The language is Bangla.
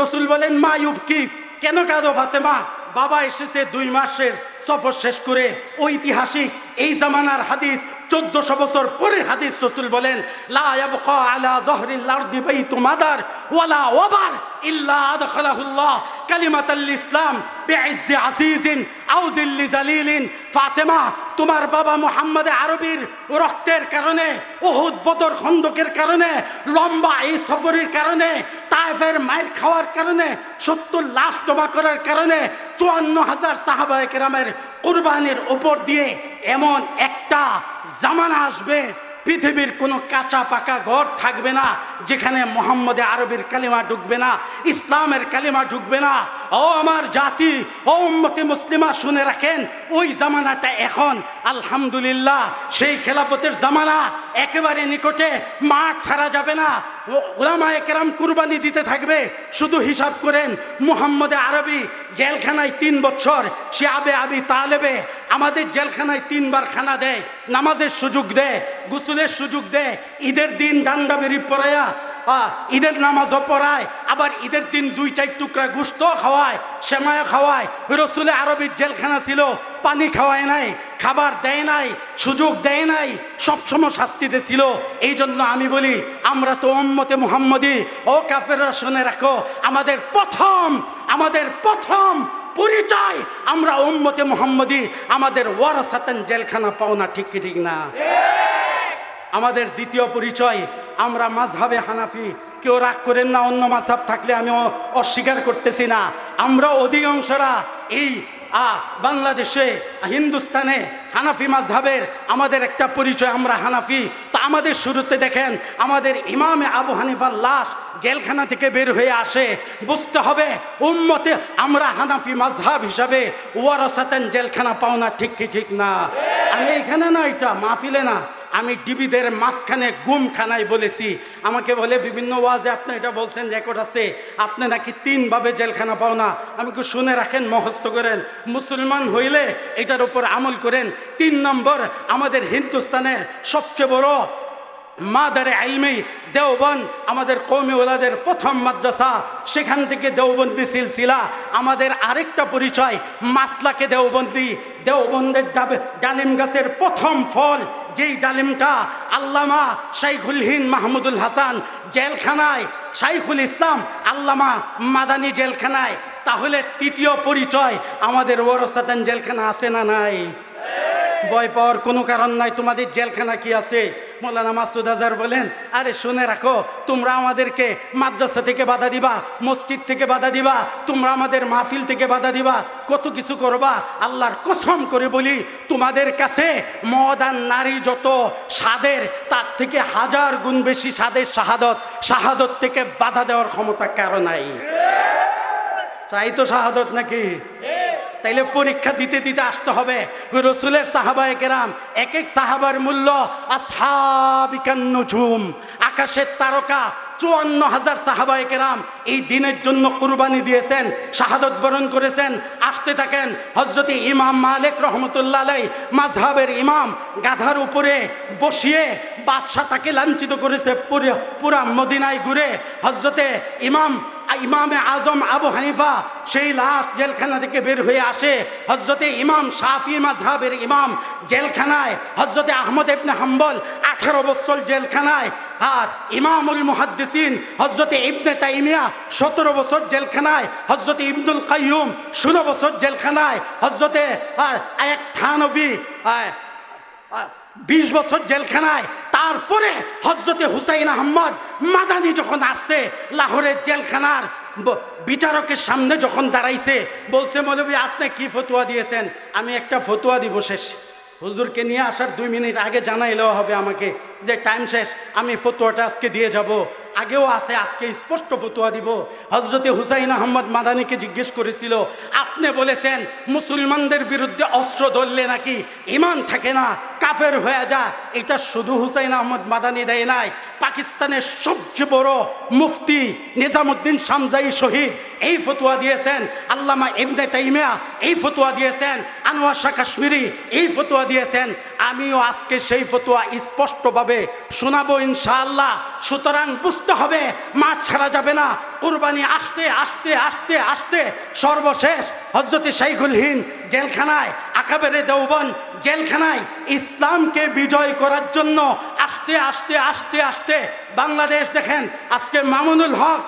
রসুল বলেন, মা কি কেন কাঁদো ফাতেমা? বাবা এসেছে দুই মাসের সফর শেষ করে। ঐতিহাসিক এই জামানার হাদিস, চোদ্দশো বছর পরে হাদিস রসুল বলেন, লা আলা জহরিল আরদি বাইতু মাদার ওয়ালা ওয়াবার। ইল্লা আদখালাহুল্লাহ কালিমাতাল ইসলাম বিইজ্জি আজিজিন আও জিল্লি জালিলিন। ফাতেমা, তোমার বাবা মুহাম্মদ আরবির রক্তের কারণে, উহুদ বদর খন্দকের কারণে, লম্বা এই সফরের কারণে, তায়েফের মায়ের খাওয়ার কারণে, সত্তর লাশ জমা করার কারণে, চুয়ান্ন হাজার সাহাবায়ে কেরামের কুরবানির উপর দিয়ে এমন একটা জামানা আসবে। পৃথিবীর কোনো কাঁচা পাকা ঘর থাকবে না, যেখানে মোহাম্মদে আরবের কালিমা ঢুকবে না, ইসলামের কালিমা ঢুকবে না ও আমার জাতি, ও উম্মতে মুসলিমা শুনে রাখেন, ওই জামানাটা এখন, আলহামদুলিল্লাহ, সেই খেলাফতের জামানা একেবারে নিকটে, মাঠ ছাড়া যাবে না। ওলামা একরাম কুরবানি দিতে থাকবে, শুধু হিসাব করেন, মুহাম্মদে আরবি জেলখানায় তিন বছর সে আবে আবি তালেবে আমাদের জেলখানায় তিনবার খানা দেয়, নামাজের সুযোগ দেয়, গুসুলের সুযোগ দেয়, ঈদের দিন ডান্ডা বেরি পড়ায়া ঈদের নামাজও পড়ায়, আবার ঈদের দিন দুই চার টুকরা গুস্ত খাওয়ায়, সেমায় খাওয়ায় রসুলে আরবির জেলখানা ছিল, পানি খাওয়ায় নাই, খাবার দেয় নাই, সুযোগ দেয় নাই, সবসময় শাস্তিতে ছিল। এই জন্য আমি বলি, আমরা তো উম্মতে মুহাম্মদি। ও কাফেররা শুনে রাখো, আমাদের প্রথম আমাদের প্রথম পরিচয়, আমরা উম্মতে মুহাম্মদি। আমাদের ওয়ারাসাতেন জেলখানা পাওনা ঠিক কি ঠিক না? আমাদের দ্বিতীয় পরিচয়, আমরা মাঝহাবে হানাফি। কেউ রাগ করেন না, অন্য মাঝহাব থাকলে আমি অস্বীকার করতেছি না। আমরা অধিকাংশরা এই, আ, বাংলাদেশে, হিন্দুস্তানে হানাফি মাঝহাবের আমাদের একটা পরিচয়, আমরা হানাফি। তো আমাদের শুরুতে দেখেন, আমাদের ইমামে আবু হানিফার লাশ জেলখানা থেকে বের হয়ে আসে। বুঝতে হবে, উম্মতে আমরা হানাফি মাঝহাব হিসাবে ওয়ারাসাতেন জেলখানা পাওনা ঠিক কি ঠিক না? আমি এখানে না, এটা মাহফিলে না। আমি ডিবিদের মাঝখানে গুমখানায় বলেছি। আমাকে বলে, বিভিন্ন ওয়াজে আপনি এটা বলছেন, রেকর্ড আছে। আপনি নাকি তিনভাবে জেলখানা পাও না। আমি কি শুনে রাখেন মহস্ত করেন? মুসলমান হইলে এটার উপর আমল করেন। তিন নম্বর, আমাদের হিন্দুস্তানের সবচেয়ে বড় মাদারে আইলমি দেওবন আমাদের কৌমি ওলাদের প্রথম মাদ্রাসা, সেখান থেকে দেওবন্দি সিলসিলা। আমাদের আরেকটা পরিচয়, মাসলাকে দেওবন্দি। দেওবন্দের ডালিম গাছের প্রথম ফল, যেই ডালিমটা আল্লামা শাইখুল হিন্দ মাহমুদুল হাসান জেলখানায়, শাইখুল ইসলাম আল্লামা মাদানী জেলখানায়। তাহলে তৃতীয় পরিচয়, আমাদের ওরসাদান জেলখানা আছে না নাই? ভয় পাওয়ার কোনো কারণ নাই, তোমাদের জেলখানা কি আছে? মৌলানা মাসুদ আজার বলেন, আরে শুনে রাখো, তোমরা আমাদেরকে মাদ্রাসা থেকে বাধা দিবা, মসজিদ থেকে বাধা দিবা, তোমরা আমাদের মাহফিল থেকে বাধা দিবা, কত কিছু করবা, আল্লাহর কসম করে বলি, তোমাদের কাছে মদ আর নারী যত স্বাদের তার থেকে হাজার গুণ বেশি স্বাদের শাহাদত শাহাদত থেকে বাধা দেওয়ার ক্ষমতা কারও নাই। চাই তো শাহাদত নাকি? তাইলে পরীক্ষা দিতে দিতে আসতে হবে। ওই রসুলের সাহাবায় কেরাম এক এক সাহাবার মূল্য আসহাবিকান নুজুম, আকাশের তারকা চুয়ান্ন হাজার সাহাবায় কেরাম এই দিনের জন্য কুরবানি দিয়েছেন, শাহাদত বরণ করেছেন, আসতে থাকেন। হজরতে ইমাম মালিক রহমতুল্লাহ আলাই মাঝহাবের ইমাম গাধার উপরে বসিয়ে বাদশাহ তাকে লাঞ্ছিত করেছে পুরা মদিনায় ঘুরে। হজরতে ইমাম ইমামে আজম আবু হানিফা সেই লাশ জেলখানা থেকে বের হয়ে আসে। হজরতে ইমাম শাফি মাজহাবের ইমাম জেলখানায় হজরতে আহমদ ইবনে হাম্বল আঠারো বছর জেলখানায় আর ইমামুল মুহাদ্দিসিন হজরতে ইবনে তাইমিয়া সতেরো বছর জেলখানায় হজরতে ইবনুল কাইয়ুম ষোলো বছর জেলখানায় হজরতে এক থানবী বিশ বছর জেলখানায় তারপরে হজরতে হুসাইন আহম্মদ মাদানি যখন আসছে, লাহোরের জেলখানার বিচারকের সামনে যখন দাঁড়াইছে, বলছে, মৌলবী, আপনি কি ফতুয়া দিয়েছেন? আমি একটা ফতুয়া দিব শেষ। হুজুরকে নিয়ে আসার দুই মিনিট আগে জানাইলেও হবে আমাকে যে, টাইম শেষ, আমি ফতুয়াটা আজকে দিয়ে যাব। আগেও আছে, আজকে স্পষ্ট ফতুয়া দিব। হজরতে হুসাইন আহমদ মাদানিকে জিজ্ঞেস করেছিল, আপনি বলেছেন মুসলমানদের বিরুদ্ধে অস্ত্র ধরলে নাকি ইমান থাকে না? কাফের হয়ে যা। এটা শুধু হুসাইন আহমদ মাদানি দেয় নাই। পাকিস্তানের সবচেয়ে বড় মুফতি নিজামুদ্দিন শামজাই শহীদ, এই ফতুয়া দিয়েছেন। আল্লামা ইবনে তাইমিয়া এই ফতুয়া দিয়েছেন। আনোয়ার শাহ কাশ্মীরি এই ফতোয়া দিয়েছেন, আমিও আজকে সেই ফতোয়া স্পষ্টভাবে শোনাবো ইনশাআল্লাহ। সুতরাং বুঝতে হবে, মাঠ ছাড়া যাবে না। কুরবানি আসতে আসতে আসতে আসতে সর্বশেষ হজরতে শাইখুল হিন্দ জেলখানায়, আকাবেরে দেওবন জেলখানায় ইসলামকে বিজয় করার জন্য আস্তে আস্তে আস্তে আস্তে বাংলাদেশ দেখেন, আজকে মামুনুল হক